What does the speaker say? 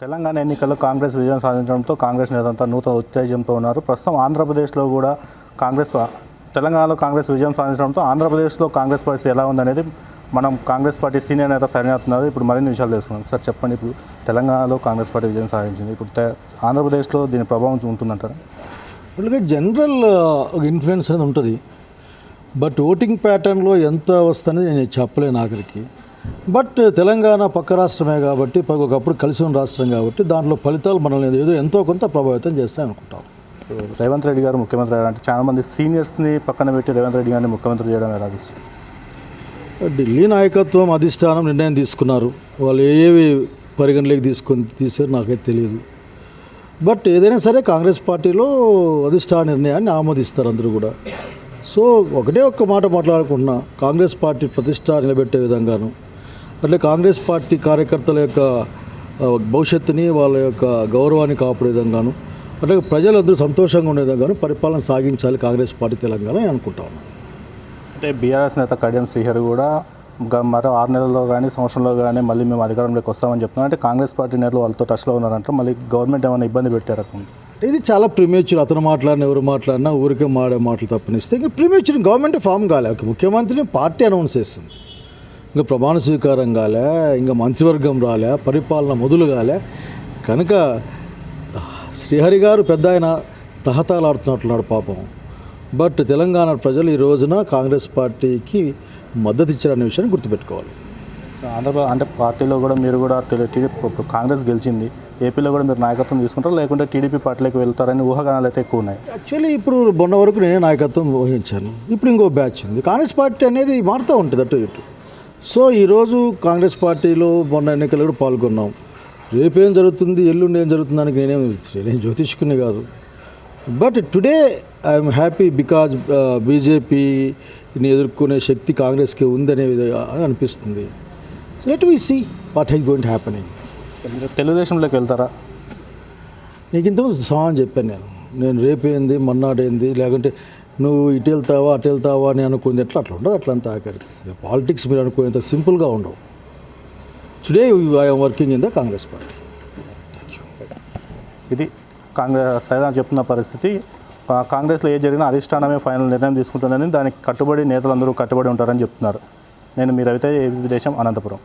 తెలంగాణ ఎన్నికల్లో కాంగ్రెస్ విజయం సాధించడంతో కాంగ్రెస్ నేతంతా నూతన ఉత్తేజంతో ఉన్నారు. ప్రస్తుతం ఆంధ్రప్రదేశ్లో కూడా కాంగ్రెస్ తెలంగాణలో కాంగ్రెస్ విజయం సాధించడంతో ఆంధ్రప్రదేశ్లో కాంగ్రెస్ పరిస్థితి ఎలా ఉందనేది మనం కాంగ్రెస్ పార్టీ సీనియర్ నేత సరినేస్తున్నారు ఇప్పుడు మరిన్ని విషయాలు తెలుసుకున్నాం సార్ చెప్పండి. ఇప్పుడు తెలంగాణలో కాంగ్రెస్ పార్టీ విజయం సాధించింది. ఇప్పుడు తె- ఆంధ్రప్రదేశ్లో దీని ప్రభావం ఉంటుందంటారా? వీళ్ళకి జనరల్ ఒక ఇన్ఫ్లుయెన్స్ అనేది ఉంటుంది. బట్ ఓటింగ్ ప్యాటర్న్లో ఎంత వస్తుందని నేను చెప్పలేను ఆఖరికి. బట్ తెలంగాణ పక్క రాష్ట్రమే కాబట్టి ఒకప్పుడు కలిసి ఉన్న రాష్ట్రం కాబట్టి దాంట్లో ఫలితాలు మనల్ని ఏదో ఎంతో కొంత ప్రభావితం చేస్తాయి ఇప్పుడు రేవంత్ రెడ్డి గారు ముఖ్యమంత్రి అంటే చాలా మంది సీనియర్స్ని పక్కన పెట్టి రేవంత్ రెడ్డి గారిని ముఖ్యమంత్రి చేయడం ఎలా ఢిల్లీ నాయకత్వం అధిష్టానం నిర్ణయం తీసుకున్నారు. వాళ్ళు ఏవి పరిగణలోకి తీసుకొని తీసారు నాకైతే తెలియదు. బట్ ఏదైనా సరే కాంగ్రెస్ పార్టీలో అధిష్టాన నిర్ణయాన్ని ఆమోదిస్తారు అందరూ కూడా. సో ఒకటే ఒక్క మాట మాట్లాడుకుంటున్నా. కాంగ్రెస్ పార్టీ ప్రతిష్ట నిలబెట్టే విధంగాను అట్లే కాంగ్రెస్ పార్టీ కార్యకర్తల యొక్క భవిష్యత్తుని వాళ్ళ యొక్క గౌరవాన్ని కాపాడే విధంగాను అట్లాగే ప్రజలందరూ సంతోషంగా ఉండే విధంగాను పరిపాలన సాగించాలి కాంగ్రెస్ పార్టీ తెలంగాణ అని అనుకుంటా ఉన్నాను. అంటే బీఆర్ఎస్ నేత కడియం శ్రీహరి కూడా మరో ఆరు నెలల్లో కానీ సంవత్సరంలో కానీ మళ్ళీ మేము అధికారంలోకి వస్తామని చెప్తున్నాం అంటే కాంగ్రెస్ పార్టీ నేతలు వాళ్ళతో టచ్లో ఉన్నారంటే మళ్ళీ గవర్నమెంట్ ఏమైనా ఇబ్బంది పెట్టారు ఇది చాలా ప్రిమేచ్యూర్ అతను మాట్లాడిన ఎవరు మాట్లాడినా ఊరికే మాడే మాటలు తప్పనిస్తే ఇంకా ప్రిమేచ్యూర్ గవర్నమెంట్ ఫామ్ కాలే. ముఖ్యమంత్రిని పార్టీ అనౌన్స్ చేస్తుంది. ఇంకా ప్రమాణ స్వీకారం కాలే ఇంకా మంత్రివర్గం రాలే పరిపాలన మొదలు కాలే. కనుక శ్రీహరి గారు పెద్ద ఆయన తహతాలాడుతున్నట్లున్నాడు పాపం. బట్ తెలంగాణ ప్రజలు ఈ రోజున కాంగ్రెస్ పార్టీకి మద్దతు ఇచ్చారనే విషయాన్ని గుర్తుపెట్టుకోవాలి. ఆంధ్రప్రదేశ్ అంటే పార్టీలో కూడా మీరు కూడా కాంగ్రెస్ గెలిచింది. ఏపీలో కూడా మీరు నాయకత్వం తీసుకుంటారు? లేకుంటే టీడీపీ పార్టీలోకి వెళ్తారని ఊహాగానాలు అయితే ఎక్కువ ఉన్నాయి. యాక్చువల్లీ ఇప్పుడు మొన్న వరకు నేనే నాయకత్వం వహించాను. ఇప్పుడు ఇంకో బ్యాచ్ ఉంది. కాంగ్రెస్ పార్టీ అనేది మారుతూ ఉంటుంది అటు ఇటు. సో ఈరోజు కాంగ్రెస్ పార్టీలో మొన్న ఎన్నికలు కూడా పాల్గొన్నాం. రేపేం జరుగుతుంది ఎల్లుండి ఏం జరుగుతుంది దానికి నేనేం నేనేం జ్యోతిష్కుని కాదు. But today I'm happy because బీజేపీని ఎదుర్కొనే శక్తి కాంగ్రెస్కి ఉందనే విధంగా అనిపిస్తుంది. Let we see what high going happening తెలుగుదేశంలోకి వెళ్తారా? నీకు ఇంతకుముందు సమానం చెప్పాను నేను. నేను రేపేంది మన్నాడేంది లేకుంటే నువ్వు ఇటు వెళ్తావా అటు వెళ్తావా అని అనుకుంది. ఎట్లా అట్లా ఉండదు అట్లంతా ఆఖరికి. పాలిటిక్స్ మీరు అనుకునేంత సింపుల్గా ఉండవు. Today I'm working in the Congress party ఇది కాంగ్రెస్ సైదా చెప్తున్న పరిస్థితి. కాంగ్రెస్లో ఏ జరిగినా అధిష్టానమే ఫైనల్ నిర్ణయం తీసుకుంటుందని దానికి కట్టుబడి నేతలందరూ కట్టుబడి ఉంటారని చెప్తున్నారు. నేను మీరు అయితే ఏపీ దేశం అనంతపురం.